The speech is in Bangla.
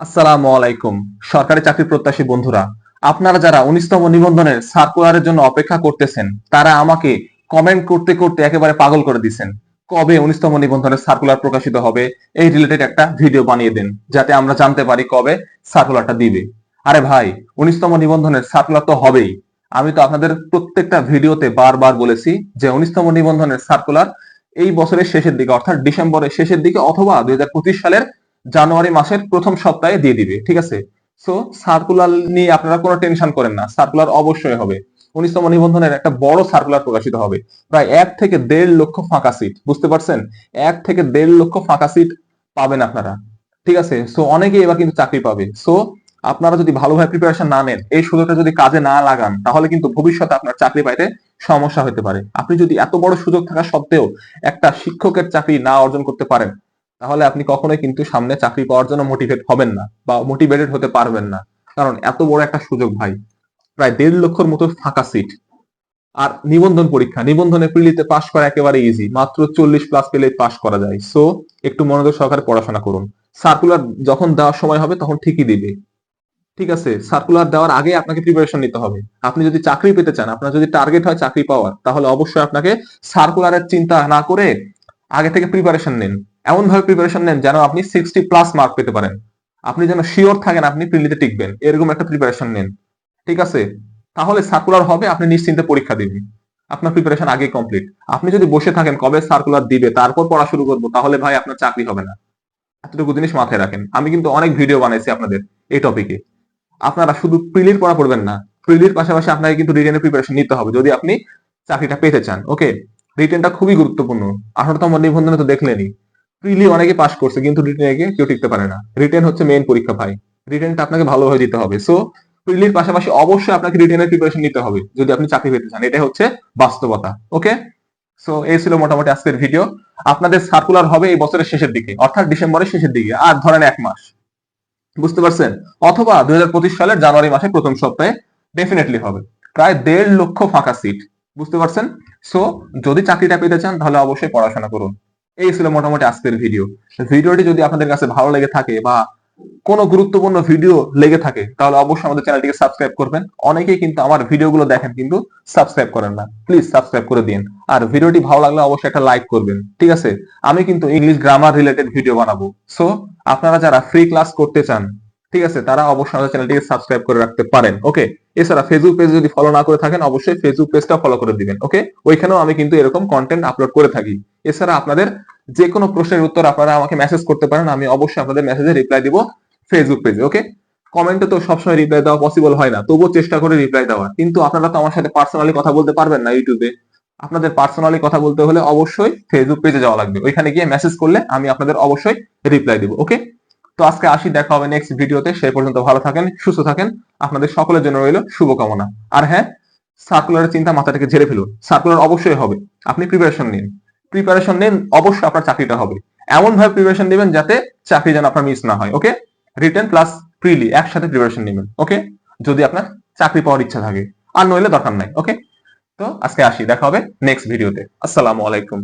আসসালামু আলাইকুম। সরকারি চাকরি প্রত্যাশী বন্ধুরা, আপনারা যারা উনিশতম নিবন্ধনের সার্কুলারের জন্য অপেক্ষা করতেছেন, তারা আমাকে কমেন্ট করতে করতে একেবারে পাগল করে দিচ্ছেন কবে উনিশতম নিবন্ধনের সার্কুলার প্রকাশিত হবে, এই রিলেটেড একটা ভিডিও বানিয়ে দেন, যাতে আমরা জানতে পারি কবে সার্কুলারটা দিবে। আরে ভাই, উনিশতম নিবন্ধনের সার্কুলার তো হবেই। আমি তো আপনাদের প্রত্যেকটা ভিডিওতে বারবার বলেছি যে উনিশতম নিবন্ধনের সার্কুলার এই বছরের শেষের দিকে, অর্থাৎ ডিসেম্বরের শেষের দিকে অথবা দুই হাজার পঁচিশ সালের জানুয়ারি মাসের প্রথম সপ্তাহে দিয়ে দিবে, ঠিক আছে? সো সার্কুলার নিয়ে আপনারা কোনো টেনশন করেন না সার্কুলার অবশ্যই হবে। উনিশতম নিবন্ধনের একটা বড় সার্কুলার প্রকাশিত হবে। প্রায় এক থেকে দেড় লক্ষ ফাঁকা সিট বুঝতে পারছেন? এক থেকে দেড় লক্ষ ফাঁকা সিট পাবেন আপনারা, ঠিক আছে? সো অনেকেই এবার কিন্তু চাকরি পাবে। সো আপনারা যদি ভালোভাবে প্রিপারেশন না নেন, এই সুযোগটা যদি কাজে না লাগান, তাহলে কিন্তু ভবিষ্যতে আপনার চাকরি পাইতে সমস্যা হতে পারে। আপনি যদি এত বড় সুযোগ থাকা সত্ত্বেও একটা শিক্ষকের চাকরি না অর্জন করতে পারেন তাহলে আপনি কখনোই কিন্তু সামনে চাকরি পাওয়ার জন্য মোটিভেট হবেন না বা মোটিভেটেড হতে পারবেন না। কারণ এত বড় একটা সুযোগ ভাই। প্রায় দেড় লক্ষর মতো ফাঁকা সিট আর নিবন্ধন পরীক্ষা, নিবন্ধনে প্রিলিতে পাশ করা একেবারে ইজি মাত্র চল্লিশ প্লাস পেলে পাশ করা যায়। সো একটু মনোযোগ সহকারে পড়াশোনা করুন। সার্কুলার যখন দেওয়ার সময় হবে তখন ঠিকই দিবে। ঠিক আছে? সার্কুলার দেওয়ার আগে আপনাকে প্রিপারেশন নিতে হবে। আপনি যদি চাকরি পেতে চান, আপনার যদি টার্গেট হয় চাকরি পাওয়ার, তাহলে অবশ্যই আপনাকে সার্কুলারের চিন্তা না করে আগে থেকে প্রিপারেশন নিন। এমন ভাবে প্রিপারেশন নেন যেন আপনি সিক্সটি প্লাস মার্ক পেতে পারেন। আপনি যেন শিওর থাকেন আপনি প্রিলিতে টিকবেন। এরকম একটা প্রিপারেশন নেন। ঠিক আছে? তাহলে সার্কুলার হবে, আপনি নিশ্চিন্তে পরীক্ষা দিবেন। আপনার প্রিপারেশন আগে কমপ্লিট আপনি যদি বসে থাকেন, কবে সার্কুলার দিবে, তারপর পড়া শুরু করব, তাহলে ভাই আপনার চাকরি হবে না। এতটুকু জিনিস মাথায় রাখেন। আমি কিন্তু অনেক ভিডিও বানাইছি আপনাদের এই টপিকে আপনারা শুধু প্রিলির পড়া পড়বেন না। প্রিলির পাশাপাশি আপনাকে কিন্তু রিটেনের প্রিপারেশন নিতে হবে যদি আপনি চাকরিটা পেতে চান। ওকে রিটেনটা খুবই গুরুত্বপূর্ণ। আঠারোতম নিবন্ধনে তো দেখলেনই। প্রিলি অনেকে পাস করছে, কিন্তু রিটেনে গিয়ে কেউ টিকতে পারে না। রিটেন হচ্ছে মেইন পরীক্ষা ভাই। রিটেনটা আপনাকে ভালোভাবে দিতে হবে। সো প্রিলির পাশাপাশি অবশ্যই আপনাকে রিটেনের প্রিপারেশন নিতে হবে, যদি আপনি চাকরি পেতে চান। এটাই হচ্ছে বাস্তবতা ওকে সো এই ছিল মোটামুটি আজকের ভিডিও আপনাদের সার্কুলার হবে এই বছরের শেষের দিকে, অর্থাৎ ডিসেম্বরের শেষের দিকে, আর ধরেন এক মাস। বুঝতে পারছেন? অথবা দুই হাজার পঁচিশ সালের জানুয়ারি মাসের প্রথম সপ্তাহে ডেফিনেটলি হবে। প্রায় দেড় লক্ষ ফাঁকা সিট বুঝতে পারছেন? সো যদি চাকরিটা পেতে চান, তাহলে অবশ্যই পড়াশোনা করুন। এই ছিল মোটামুটি আজকের ভিডিও ভিডিওটি যদি আপনাদের কাছে ভালো লেগে থাকে বা কোনো গুরুত্বপূর্ণ ভিডিও লেগে থাকে, তাহলে অবশ্যই আমাদের চ্যানেলটিকে সাবস্ক্রাইব করবেন। অনেকেই কিন্তু আমার ভিডিওগুলো দেখেন কিন্তু সাবস্ক্রাইব করেন না। প্লিজ সাবস্ক্রাইব করে দিন। আর ভিডিওটি ভালো লাগলে অবশ্যই একটা লাইক করবেন, ঠিক আছে? আমি কিন্তু ইংলিশ গ্রামার রিলেটেড ভিডিও বানাবো। সো আপনারা যারা ফ্রি ক্লাস করতে চান ঠিক আছে, তারা অবশ্যই আমাদের চ্যানেলটিকে সাবস্ক্রাইব করে রাখতে পারেন ওকে এছাড়া ফেসবুক পেজ যদি ফলো না করে থাকেন, অবশ্যই ফেসবুক পেজটা ফলো করে দিবেন ওকে ওইখানেও আমি কিন্তু এরকম কন্টেন্ট আপলোড করে থাকি। এছাড়া আপনাদের যে কোনো প্রশ্নের উত্তর আপনারা আমাকে মেসেজ করতে পারেন, আমি অবশ্যই আপনাদের মেসেজে রিপ্লাই দিব ফেসবুক পেজে ওকে কমেন্টে তো সবসময় রিপ্লাই দেওয়া পসিবল হয় না, তবুও চেষ্টা করে রিপ্লাই দেওয়ার কিন্তু আপনারা তো আমার সাথে পার্সোনালি কথা বলতে পারবেন না ইউটিউবে আপনাদের পার্সোনালি কথা বলতে হলে অবশ্যই ফেসবুক পেজে যাওয়া লাগবে। ওইখানে গিয়ে মেসেজ করলে আমি আপনাদের অবশ্যই রিপ্লাই দিব ওকে তো আজকে আসি, দেখা হবে নেক্সট ভিডিওতে সেই পর্যন্ত ভালো থাকেন, সুস্থ থাকেন। আপনাদের সকলের জন্য রইল শুভকামনা। আর হ্যাঁ সার্কুলারের চিন্তা মাথা থেকে ঝেড়ে ফেলুন। সার্কুলার অবশ্যই হবে। আপনি প্রিপারেশন নিন। প্রিপারেশন নিন, অবশ্যই আপনার চাকরিটা হবে। এমন ভাবে প্রিপারেশন নেবেন যাতে চাকরি যেন আপনার মিস না হয় ওকে রিটেন প্লাস প্রিলি একসাথে প্রিপারেশন নেবেন ওকে যদি আপনার চাকরি পাওয়ার ইচ্ছা থাকে। আর নইলে দরকার নাই ওকে তো আজকে আসি, দেখা হবে নেক্সট ভিডিওতে আসসালামু আলাইকুম।